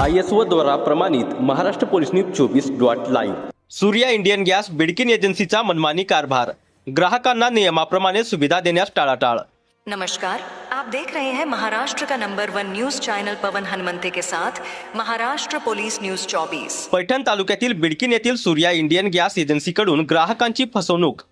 I S O द्वारा प्रमाणित Maharashtra police news चोवीस dot live. Surya Indian gas Bidkin एजन्सीचा मनमानी कारभार. ग्राहकांना नियमाप्रमाणे सुविधा देण्यास टाळाटाळ. नमस्कार. आप देख रहे हैं महाराष्ट्र का number one news channel Pawan Hanumante के साथ महाराष्ट्र पुलिस न्यूज 24 पैठण तालुक्यातील बिडकिन येथील सूर्या इंडियन गॅस एजन्सीकडून ग्राहकांची फसवणूक.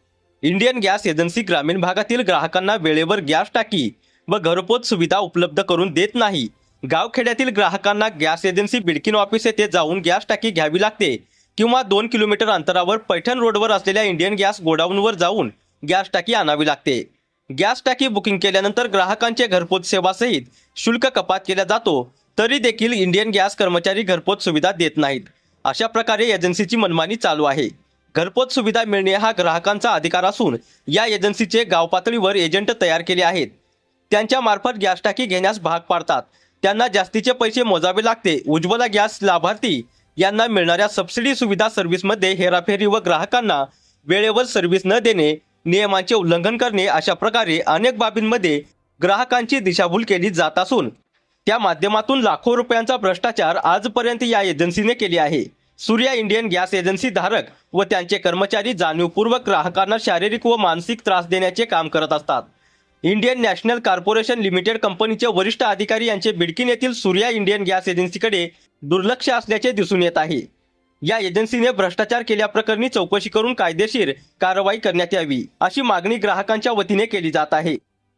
इंडियन गॅस एजन्सी ग्रामीण भागातील ग्राहकांना वेळेवर गॅस टाकी व घरपोच सुविधा उपलब्ध करून देत नाही. गावखेड्यातील ग्राहकांना गॅस एजन्सी बिडकिन ऑफिस येथे जाऊन गॅस टाकी घ्यावी लागते किंवा दोन किलोमीटर अंतरावर पैठण रोडवर असलेल्या इंडियन गॅस गोडाऊनवर जाऊन गॅस टाकी आणावी लागते. गॅस टाकी बुकिंग केल्यानंतर ग्राहकांचे घरपोच सेवासहित शुल्क कपात केला जातो तरी देखील इंडियन गॅस कर्मचारी घरपोच सुविधा देत नाहीत. अशा प्रकारे एजन्सीची मनमानी चालू आहे. घरपोच सुविधा मिळणे हा ग्राहकांचा अधिकार असून या एजन्सीचे गाव पातळीवर एजंट तयार केले आहेत. त्यांच्या मार्फत गॅस टाकी घेण्यास भाग पाडतात. त्यांना जास्तीचे पैसे मोजावे लागते. उज्ज्वला गॅस लाभार्थी यांना मिळणाऱ्या सबसिडी सुविधा सर्व्हिसमध्ये हेराफेरी व ग्राहकांना वेळेवर सर्व्हिस न देणे नियमांचे उल्लंघन करणे अशा प्रकारे अनेक बाबींमध्ये ग्राहकांची दिशाभूल केली जात असून त्या माध्यमातून लाखो रुपयांचा भ्रष्टाचार आजपर्यंत या एजन्सीने केली आहे. सूर्या इंडियन गॅस एजन्सी धारक व त्यांचे कर्मचारी जाणीवपूर्वक ग्राहकांना शारीरिक व मानसिक त्रास देण्याचे काम करत असतात. इंडियन नॅशनल कॉर्पोरेशन लिमिटेड कंपनीचे वरिष्ठ अधिकारी यांचे बिडकीन येथील सूर्या इंडियन गॅस एजन्सीकडे दुर्लक्ष असल्याचे दिसून येत आहे. या एजन्सीने भ्रष्टाचार केल्याप्रकरणी चौकशी करून कायदेशीर कारवाई करण्यात यावी अशी मागणी ग्राहकांच्या वतीने केली जात आहे.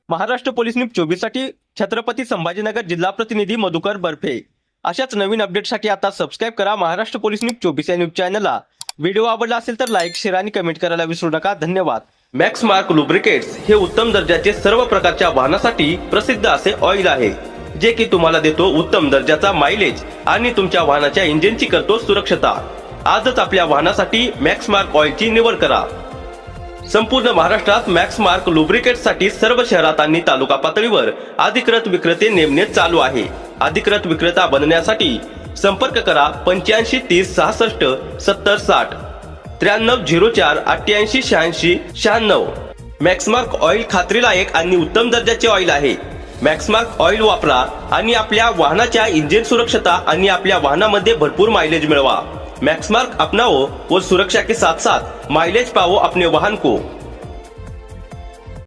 महाराष्ट्र पोलीस न्यूज चोवीससाठी छत्रपती संभाजीनगर जिल्हा प्रतिनिधी मधुकर बर्फे. अशाच नवीन अपडेटसाठी आता सबस्क्राईब करा महाराष्ट्र पोलीस न्यूज चोवीस या न्यूज चॅनलला. व्हिडिओ आवडला असेल तर लाईक शेअर आणि कमेंट करायला विसरू नका. धन्यवाद. मॅक्स मार्क लुब्रिकेट्स हे उत्तम दर्जाचे सर्व प्रकारच्या वाहनासाठी प्रसिद्ध असे ऑइल आहे जे की तुम्हाला देतो उत्तम दर्जाचा मायलेज आणि तुमच्या वाहनाच्या इंजिनची करतो सुरक्षता. आजच आपल्या वाहनासाठी मॅक्स मार्क ऑइलची निवड करा. संपूर्ण महाराष्ट्रात मॅक्स मार्क लुब्रिकेटसाठी सर्व शहरात आणि तालुका पातळीवर अधिकृत विक्रेते नेमणे चालू आहे. अधिकृत विक्रेता बनण्यासाठी संपर्क करा पंच्याऐंशी तीस सहासष्ट सत्तर साठ. त्र्याण्णव झिरो चार अठ्ठ्याऐंशी शहाऐंशी शहाण्णव. मॅक्समार्क ऑइल खात्रीलायक आणि उत्तम दर्जाचे ऑइल आहे. मॅक्समार्क ऑइल वापरा आणि आपल्या वाहनाच्या इंजिन सुरक्षता आणि आपल्या वाहनामध्ये भरपूर मायलेज मिळवा. मैक्समार्क अपनाओ और सुरक्षा के साथ साथ माइलेज पाओ अपने वाहन को